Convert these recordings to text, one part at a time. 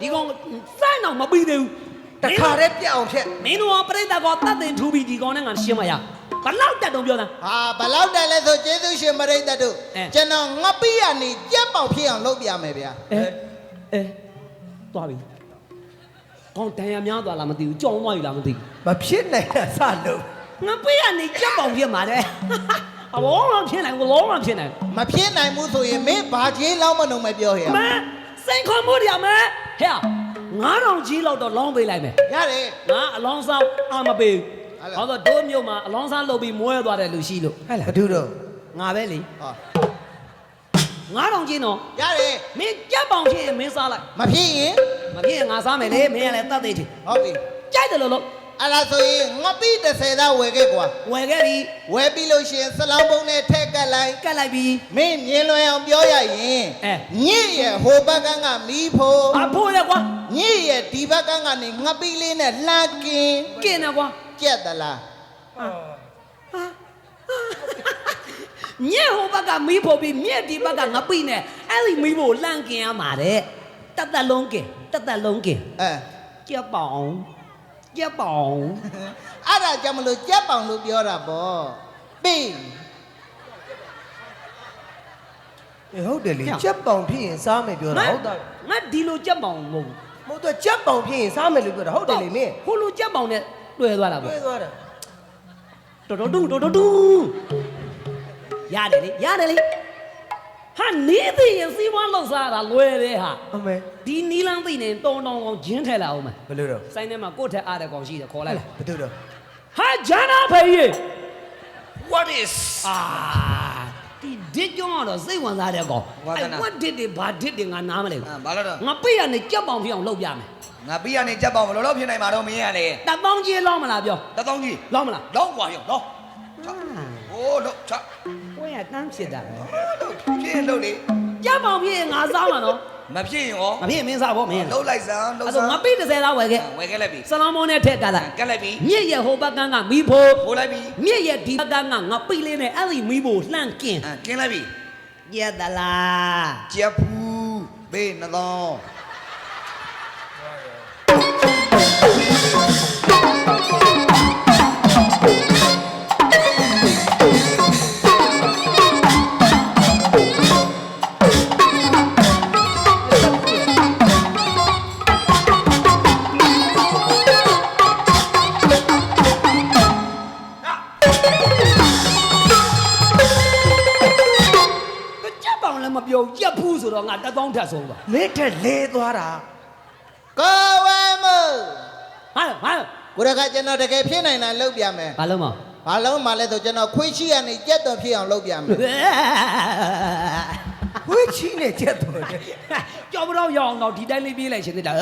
ဒီကောင်စမ်းတော့မပြီးသေးဘူးတခါတည်းပြတ်အောင်ဖြတ်မင်းတို့ကပြိတ္တာကောတတ်တင်ထူပြီးဒီကောင်နဲ့ငါရှင်းမရဘလောက်တက်တော့ပြောတာ ဟာဘလောက်တက်လဲဆိုကျေးဇူးရှင်မရိတ်တတို့အဲ ကျွန်တော်ငပိရနေကြက်ပေါင်ဖြစ်အောင်လုပ်ပြမယ်ဗျာအဲအဲသွားပြီကောင်တန်ရများသွားလားမသိဘူးကြောင်းသွားပြီလားမသိဘူးမဖြစ်နိုင်တာစလို့ငါပေးရနေကြက်ပေါင်ဖြစ်မှာတဲ့အဘောမဖြစ်နိုင်ဘူးလောမဖြစ်နိုင်မဖြစ်နိုင်ဘူးဆိုရင်မင်းဘာကြီးလောက်မနှုံမပြောဟဲ့မစိန်ခေါ်မှုရမယ် ဟဲ့9000ကြီးလောက်တော့လောင်းပေးလိုက်မယ်ရတယ်ငါအလောင်းစားအာမပေးဟုတ်လားဘူးဘာလို့ဒိုးမြို့မှာအလောင်းစားလုပ်ပြီးမွဲသွားတဲ့လူရှိလို့ဟဲ့လားဘသူတော့ငါပဲလေဟော9000ကြီးနော်ရတယ်မင်းကြက်ပေါင်ဖြစ်ရင်မင်းစားလိုက်မဖြစ်ရင်မဖြစ်ရင်ငါစားမယ်လေမင်းကလည်းတတ်သိချင်ဟုတ်ပြီကြိုက်တယ်လို့လို့ အဲ့ဒါဆိုရင်ငပိ30သားဝယ်ခဲ့ကွာဝယ်ခဲ့ပြီဝယ်ပြီးလို့ရှိရင်စလောင်းပုံးနဲ့ထက်ကတ်လိုက်ကတ်လိုက်ပြီမင်းမြင်လွယ်အောင်ပြောရရင်အဲညစ်ရဲ့ဟိုဘက်ကကမီးဖို့အဖို့ရကွာညစ်ရဲ့ဒီဘက်ကကနေငပိလေးနဲ့လှကင်ကင်တယ်ကွာကြက်သလားဟာညစ်ဟိုဘက်ကမီးဖို့ပြီးညစ်ဒီဘက်ကငပိနဲ့အဲ့ဒီမီးဖို့လှန့်ကင်ရမှာတဲ့တတ်တလုံးကင်တတ်တလုံးကင်အဲကြက်ပေါအောင် ကြက်ပေါင်အဲ့ဒါကြောင့်မလို့ကြက်ပေါင်လို့ပြောတာပေါ့ပြီးအေးဟုတ်တယ်လေကြက်ပေါင်ဖြစ်ရင်စားမယ်ပြောတာဟုတ်တာငါဒီလိုကြက်ပေါင်မဟုတ်မဟုတ်တော့ကြက်ပေါင်ဖြစ်ရင်စားမယ်လို့ပြောတာဟုတ်တယ်လေမင်းဟိုလိုကြက်ပေါင်နဲ့တွေ့သွားတာပေါ့တွေ့သွားတာတော်တော်တူတော်တော်တူရတယ်လေရတယ်လေ ဟာနေသိရင်စီးပွားလောက်စားတာလွယ်တယ်ဟာ အမေ ဒီနီလန်းသိနေတောင်းတောင်းကောင်ဂျင်းထဲလာအောင်မယ် ဘယ်လိုတော့ ဆိုင်ထဲမှာကိုယ့်ထက်အားတဲ့ကောင်ရှိတယ်ခေါ်လိုက် ဘယ်သူတော့ ဟာဂျန်နာဖေးရေ What is အာဒီဒစ်ကြောင်းကတော့စိတ်ဝင်စားတဲ့ကောင် ဝါသနာ ဝတ်ဒစ်တွေဘာဒစ်တွေငါနားမလဲဘူး အာဘာလို့တော့ ငါပိတ်ရနေကြက်ပေါင်ဖြစ်အောင်လုပ်ပြမယ် ငါပြီးရနေကြက်ပေါင်ဘယ်လိုလုပ်ဖြစ်နိုင်မှာတော့မင်းရလေ တပေါင်းကြီးလောက်မလားပြော တသောင်းကြီး လောက်မလား လောက်กว่าရောလောက် โอ้လောက်ချကိုယ်ကတန်းဖြစ်တာပဲလောက်ဖြစ်ရင်လောက်လေကြက်ပေါင်ဖြစ်ရင်ငါစားမှာနော်မဖြစ်ရင်ရောမဖြစ်ရင်မင်းစားဖို့မင်းလောက်လိုက်စမ်းလောက်အဲ့စဒါမ်းငါပိတ်30သားဝယ်ခဲ့ဝယ်ခဲ့လိုက်ပြီစလောင်းမုန်းနဲ့ထက်ကလာကက်လိုက်ပြီမြစ်ရဲ့ဟိုဘက်ကန်းကမီးဖို့ပို့လိုက်ပြီမြစ်ရဲ့ဒီဘက်ကန်းကငါပိတ်လေးနဲ့အဲ့ဒီမီးဖို့လှန့်ကင်အာကင်းလိုက်ပြီရသလားကြက်ဖူးဘေးနှစ် ဆိုတော့ငါတက်တောင်းထက်ဆုံးပါမင်းထက်လဲသွားတာကိုဝဲမို့ဟာဟာကိုရကကျွန်တော်တကယ်ဖြစ်နိုင်တာလုပ်ပြမယ်ဘာလုံးမဘာလုံးမှလဲဆိုကျွန်တော်ခွေးချီကနေကြက်တော်ဖြစ်အောင်လုပ်ပြမယ်ဝေးချီနဲ့ကြက်တော်တယ်ကြောက်မတော့ရအောင်တော့ဒီတိုင်းလေးပြေးလိုက်ရှင်သေးတာ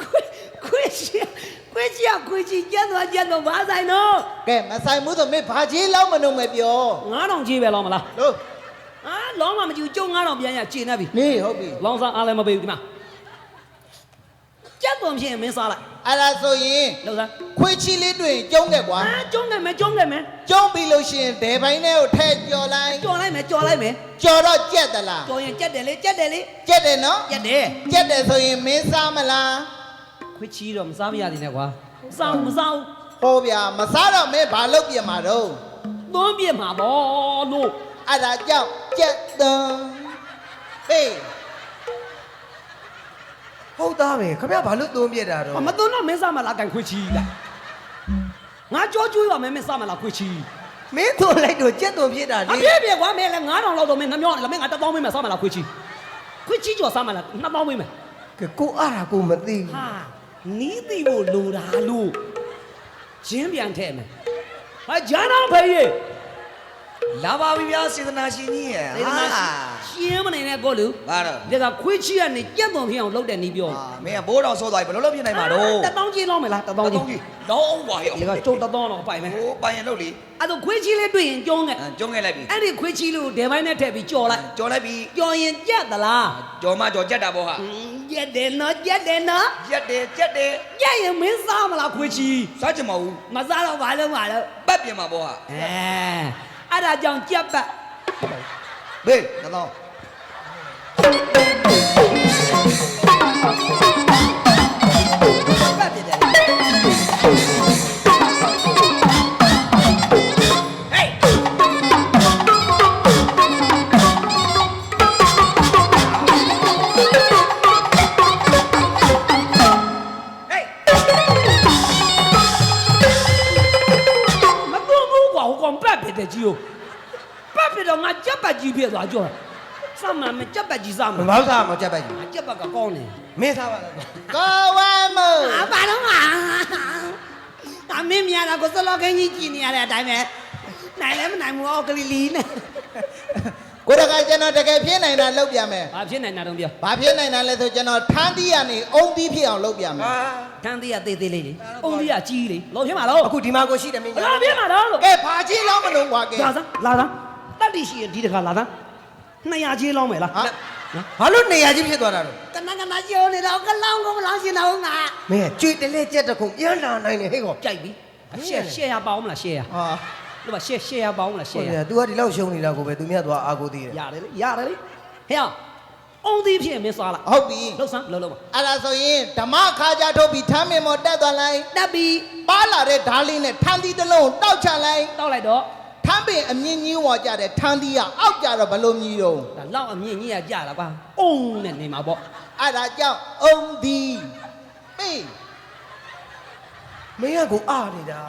ခွေးခွေးချီ ခွေးချီကခွေးချီကြက်သွားကြက်တော့ဘာဆိုင်တော့ကဲမဆိုင်ဘူးဆိုမင်းဘာကြီးလောက်မနှုံမပြော9000ကြီးပဲလောင်းမလားလို့အာလောင်းမမကြည့်ကျုံ9000ပြန်ရကျေနေပြီနေဟုတ်ပြီလောင်းစားအားလည်းမပေးဘူးဒီမှာကြက်သွန်ဖြစ်ရင်မင်းစားလိုက်အဲ့ဒါဆိုရင်လောက်စားခွေးချီလေးတွေ့ရင်ကျုံးခဲ့ကွာအာကျုံးတယ်မယ်ကျုံးတယ်မယ်ကျုံးပြီးလို့ရှိရင်ဒဲပိုင်းထဲကိုထဲကြော်လိုက်ကြော်လိုက်မယ်ကြော်လိုက်မယ်ကြော်တော့ကြက်သလားကြော်ရင်ကြက်တယ်လေကြက်တယ်လေကြက်တယ်နော်ကြက်တယ်ကြက်တယ်ဆိုရင်မင်းစားမလား ခွေးချီတော့မစားမရသေးနဲ့ကွာမစားဘူးမစားဘူးဟောဗျာမစားတော့မင်းဘာလုပ်ပြင်မှာတော့သွန်းပြစ်မှာပေါ့လို့အဲ့ဒါကြောင့်ကြက်သွန်ဟေးဟုတ်သားပဲခင်ဗျာဘာလို့သွန်းပြက်တာတော့မသွန်းတော့မင်းစားမလားကန်ခွေးချီလားငါကြောကျွေးပါမယ်မင်းစားမလားခွေးချီမင်းသွန်းလိုက်တော့ကြက်သွန်းဖြစ်တာအလေပြည့်ပြည့်ကွာမင်းလည်း9000လောက်တော့မင်းနှမျောလည်းမင်းငါ1000ပေးမယ်စားမလားခွေးချီခွေးချီကြော်စားမလား2000ပေးမယ်ကဲကိုအားတာကိုမသိဘူးဟာ နီးသိဖို့လိုတာလို့ရင်းပြန်ထဲ့မယ်ဟာဂျန်အောင်ဖေးရေလာပါပြီဗျာစေတနာရှင်ကြီးရဲ့ဒေသနာ ရှင်းမနေနဲ့ကိုလူဘာတော့ဒါကခွေးချီကနေကြက်သွန်ဖြစ်အောင်လုပ်တဲ့နီးပြောအာမင်းကဘိုးတော်ဆိုးသွားပြီဘယ်လိုလုပ်ဖြစ်နိုင်မှာတော့တပေါင်းကြီးလောက်မယ်လားတပေါင်းကြီးလောင်းအောင်ပါရဲ့ဒါကကျုံတပေါင်းတော့ပိုင်မယ်ဟိုပိုင်ရင်လုပ်လေအဲ့တော့ခွေးချီလေးတွေ့ရင်ကျုံးခဲ့ကျုံးခဲ့လိုက်ပြီအဲ့ဒီခွေးချီလို့ဒဲပိုင်းနဲ့ထည့်ပြီးကြော်လိုက်ကြော်လိုက်ပြီကြော်ရင်ကြက်သလားကြော်မှကြော်ကြက်တာပေါ့ဟာကြက်တယ်နော်ကြက်တယ်နော်ကြက်တယ်ကြက်တယ်ကြက်ရင်မင်းစားမလားခွေးချီစားချင်မဘူးမစားတော့ဘာလုံးပါလဲပတ်ပြင်မှာပေါ့ဟာအဲအဲ့ဒါကြောင့်ကြက်ပတ်ဘေးတော့ မကုန်ဘူးကွာဟိုကောင်ပတ်ဖြစ်တဲ့ကြီးကိုပတ်ဖြစ်တော့ငါကြက်ပတ်ကြီးဖြစ်သွားကြော မ်းမှာမကြက်ပတ်ကြီးစမ်းမမှာမောက်စားမကြက်ပိုက်ကြီးကြက်ပတ်ကကောင်းတယ်မင်းစားပါလားကိုဝမ်းမို့အာဘာတော့ငါအမင်းမြတာကိုစလောကင်းကြီးကြည်နေရတဲ့အတိုင်းပဲနိုင်လည်းမနိုင်ဘူးအော်ကလေးလေးနဲ့ကိုတကကျွန်တော်တကယ်ဖြစ်နိုင်တာလုပ်ပြမယ်ဘာဖြစ်နိုင်တာတော့ပြောဘာဖြစ်နိုင်တာလဲဆိုကျွန်တော်ထန်းသီးရနေအုံသီးဖြစ်အောင်လုပ်ပြမယ်ဟာထန်းသေးရသေးသေးလေးလေအုံးသေးရကြီးလေလောဖြစ်မှာတော့အခုဒီမှာကိုရှိတယ်မင်းဘလောဖြစ်မှာတော့လို့ကဲဘာကြီးလောက်မလို့ကွာကဲလာသားလာသားတတ်တိရှိရင်ဒီတခါလာ သား200ချင်းလောင်းမယ်လားဟာဘာလို့နေရာကြီးဖြစ်သွားတာတော့ကနကနကျိုးနေတော့ကလောင်းကိုမလောင်းရှင်တော့ငါမင်းကကျွေတလဲကြက်တခုပြန်လာနိုင်တယ်ဟဲ့ကောကြိုက်ပြီရှယ်ရှယ်ရပါအောင်မလားရှယ်ရဟာလို့ပါရှယ်ရှယ်ရပါအောင်မလားရှယ်ဟုတ်ရတယ် तू ကဒီလောက်ရှုံနေတာကိုပဲသူမြတ်သွားအာကိုသေးတယ်ရတယ်လေရတယ်လေဟဲ့အုံးသေးဖြစ်မင်းစားလားဟုတ်ပြီလှုပ်စမ်းလှုပ်လှုပ်ပါအဲ့ဒါဆိုရင်ဓမ္မခါကြထုတ်ပြီးထမ်းမင်မော်တက်သွားလိုက်တက်ပြီပါလာတဲ့ဓာလေးနဲ့ထန်းသီးတစ်လုံးတောက်ချလိုက်တောက်လိုက်တော့ ထမ်းပင်အမြင့်ကြီးဝါကြတဲ့ထန်းသီးကအောက်ကြတော့ဘလို့မြည်တော့ဒါလောက်အမြင့်ကြီးရကြတာကွာအုံးနဲ့နေမှာပေါ့အဲ့ဒါကြောင့်အုံသီးပေးမင်းကကိုအားနေတာ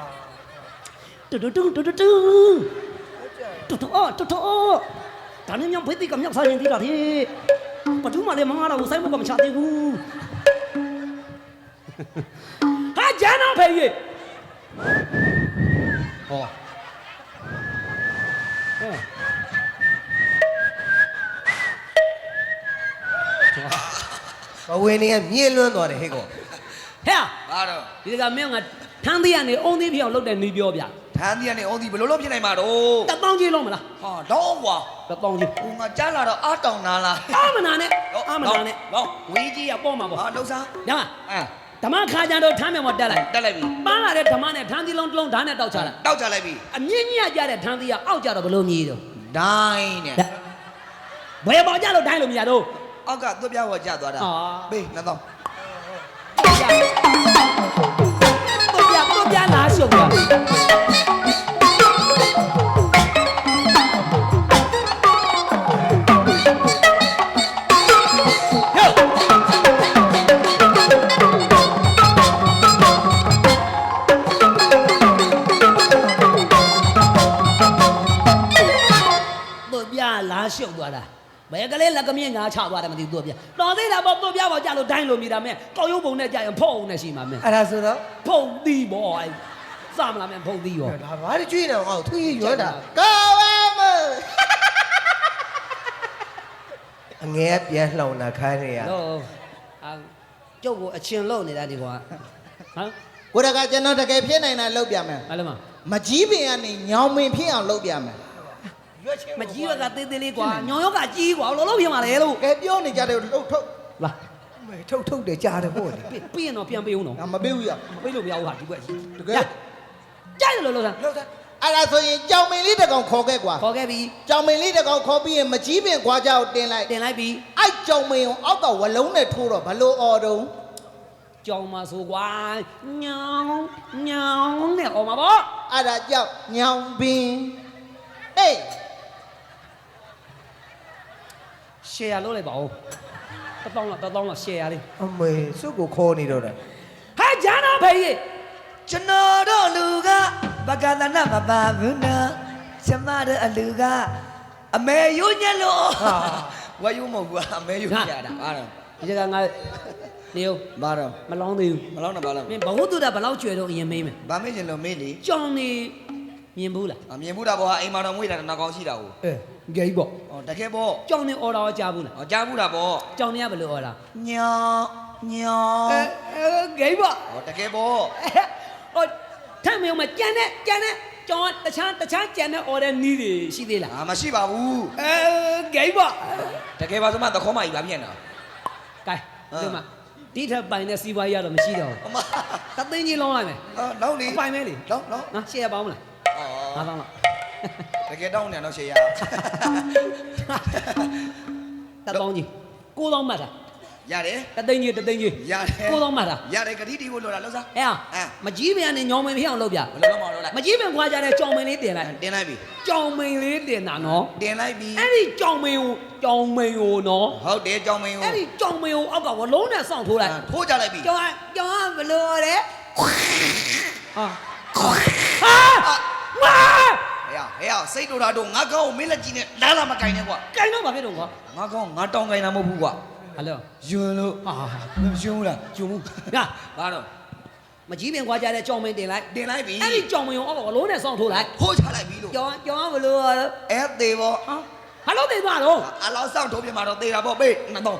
တူတူတူတူတူတူတူတူအော်တူတူအော်ဒါနဲ့မြောင်ဖိတ်တိကမြောက်စားရင်ဒီတာဒီပထမလေးမငါတော့ဆိုင်ဘုကမချသေးဘူးဟာဂျန်အောင်ဖေးရေဟောဟဲ့ ဘဝင်နေကမြေလွန်းသွားတယ်ဟဲ့ကောဟဲ့ဘာတော့ဒီကမင်းကထန်းသေးရနေအုံသေးပြောင်းလုပ်တဲ့နေပြောဗျထမ်းသည်ကနေအုံးသည်ဘယ်လိုလုပ်ဖြစ်နိုင်မှာတော့တပေါင်းကြီးလုံးမလားဟာတော့ကွာတပေါင်းကြီးဟိုငါကြားလာတော့အားတောင်နာလားအာမနာနဲ့အာမနာနဲ့တော့ဝေးကြီးရပေါ့မှာပေါ့ဟာလှုပ်စားညမအဲ ဓမ္မခါကြံတော့ထမ်းမြောင်မတက်လိုက်တက်လိုက်ပြီပန်းလာတဲ့ဓမ္မနဲ့ထန်းသီးလုံးတစ်လုံးဓာတ်နဲ့တောက်ချလိုက်တောက်ချလိုက်ပြီအမြင့်ကြီးရကြတဲ့ထန်းသီးကအောက်ကြတော့ဘလို့မြည်တော့ဒိုင်းနဲ့ဘယ်ပေါ်ကြလို့ဒိုင်းလို့မရတော့အောက်ကသွက်ပြားဝကျသွားတာအာပေးနှစ်တော့တော့ပြတော့ပြလာရှုပ်ရ မြင့်ငါချသွားတယ်မသိဘူးတော့ပြတော်သေးတာပေါ့တော့ပြပါကြလို့ဒိုင်းလို့မြည်တာမဲကောက်ရုပ်ပုံနဲ့ကြာရင်ဖုံနဲ့ရှိမှာမဲအဲ့ဒါဆိုတော့ဖုံသီးပေါ့အဲ့စမလားမဲဖုံသီးရောဒါဘာတွေကျွေးနေအောင်သူကြီးရွတာကိုဝမ်းမို့အငဲပြန်လှောင်တာခိုင်းနေရတော့အာကျုပ်ကိုအချင်းလုံနေတာဒီကွာဟမ်ကိုတကကျွန်တော်တကယ်ဖြစ်နိုင်တာလုပ်ပြမယ်ဘာလဲမမကြီးပင်ကနေညောင်ပင်ဖြစ်အောင်လုပ်ပြမယ် မကြီးရကသေးသေးလေးကွာညောင်ရောကကြီးကွာလောလောပြမှာလေလို့ကဲပြောနေကြတယ်ထုတ်ထုတ်လာမဲထုတ်ထုတ်တယ်ကြားတယ်ပေါ့လေပြပြရင်တော့ပြန်ပေးဦးတော့ငါမပေးဘူးရပေးလို့မရဘူးဟာဒီဘက်ကြီးတကယ်ကြိုက်တယ်လို့လို့ဆန်းလောက်တာအဲ့ဒါဆိုရင်ကြောင်မင်လေးတစ်ကောင်ခေါ်ခဲ့ကွာခေါ်ခဲ့ပြီကြောင်မင်လေးတစ်ကောင်ခေါ်ပြီးရင်မကြီးပင်ခွာကြောက်တင်လိုက်တင်လိုက်ပြီအဲ့ကြောင်မင်ကိုအောက်ကဝလုံးနဲ့ထိုးတော့ဘလို့အော်တုံးကြောင်မဆိုကွာညောင်ညောင်နဲ့អော်မှာပေါ့အဲ့ဒါကြောင့်ညောင်ပင်ဟေး ရှယ်ရလုပ်လိုက်ပါဦးတစ်တောင်းလောက်တစ်တောင်းလောက်ရှယ်ရလေးအမေစုကိုခေါ်နေတော့တယ်ဟာဂျန်တော့ဖေးရေကျွန်တော်တို့လူကဘဂဒနာမပါဘူးနော်ကျမတို့အလူကအမေယုံညက်လို့ဟာဝါယုံမဟုတ်ဘူးအမေယုံညက်တာဘာတော့ဒီကငါနေဦးဘာတော့မလောင်းသေးဘူးမလောက်နဲ့ဘာလို့မင်းဘဝတုဒ္ဒဘလောက်ကျွဲတော့အရင်မေးမယ်ဘာမေ့ချင်လို့မေးလေကြောင်နေ မြင်ဘူးလားအမြင်ဘူးတာဘောဟာအိမ်မှာတော့မွေးတာတော့နောက်ကောင်းရှိတာကိုအဲဂိမ်းပေါ့ဟောတကယ်ပေါ့ကြောင်နေအော်တာကိုကြားဘူးလားဟောကြားဘူးတာပေါ့ကြောင်နေကဘယ်လိုအော်တာညောင်းညောင်းအဲဂိမ်းပေါ့ဟောတကယ်ပေါ့ဟိုထမ်းမယုံမကြံတဲ့ကြံတဲ့ကြောင်ကတခြားတခြားကြံတဲ့အော်တဲ့နီးတွေရှိသေးလားအာမရှိပါဘူးအဲဂိမ်းပေါ့တကယ်ပါဆိုမှသခေါ်မကြီးဗာပြည့်နေတာကဲဒီမှာဒီထက်ပိုင်တဲ့စီးပွားရေးကတော့မရှိတော့အမဘူးတသိန်းကြီးလုံးလိုက်မယ်အော်နောက်လေပိုင်မဲလေနောက်နောက်နော်ရှေ့ရပါဦးမလားအော် ငါးတောင်းလောက်တကယ်တောင်းနေတော့ရှေ့ရတတောင်းကြီးကိုးတောင်းမှတ်တာရတယ်တသိန်းကြီးတသိန်းကြီးရတယ်ကိုးတောင်းမှတ်တာရတယ်ဂတိတီကိုလိုတာလောက်စားအဲဟာအဲမကြီးပင်ကနေညောင်မင်ဖြစ်အောင်လုပ်ပြဘယ်လိုလုပ်မလို့လဲမကြီးပင်ခွာကြတဲ့ကြောင်မင်လေးတင်လိုက်တင်လိုက်ပြီကြောင်မင်လေးတင်တာနော်တင်လိုက်ပြီအဲ့ဒီကြောင်မင်ကိုကြောင်မင်ကိုနော်ဟုတ်တယ်ကြောင်မင်းကိုအဲ့ဒီကြောင်မင်ကိုအောက်ကဝလုံးနဲ့စောင့်ထိုးလိုက်ထိုးကြလိုက်ပြီကြောင်ကကြောင်ကဘလို့လဲဟာဟာ ငါဟေးဟဲ့အောင်စိတ်တို့တာတို့ငါကောင်းကိုမင်းလက်ကြီးနဲ့လာလာမကင်နဲ့ကွာကိုင်းတော့ပါဖြစ်တော့ကွာငါကောင်းငါတောင်းကင်တာမဟုတ်ဘူးကွာဟယ်လိုယွန်းလို့ဟာဟာဟာမယွန်းဘူးလားကျုံမှုညာဘာတော့မကြီးပင်ခွာကြတဲ့ကြောင်မင်းတင်လိုက်တင်လိုက်ပြီအဲ့ဒီကြောင်မင်းကိုအောက်ကအလုံးနဲ့စောင့်ထိုးလိုက်ဟိုးချလိုက်ပြီလို့ကြောင်ကြောင်ဘလို့အဲ့သေးပေါ့ဟာဘာလို့တင်သွားတော့အလောင်းဆောင်ထုတ်ပြမှာတော့သေးတာပေါ့ပေးနှစ်တော့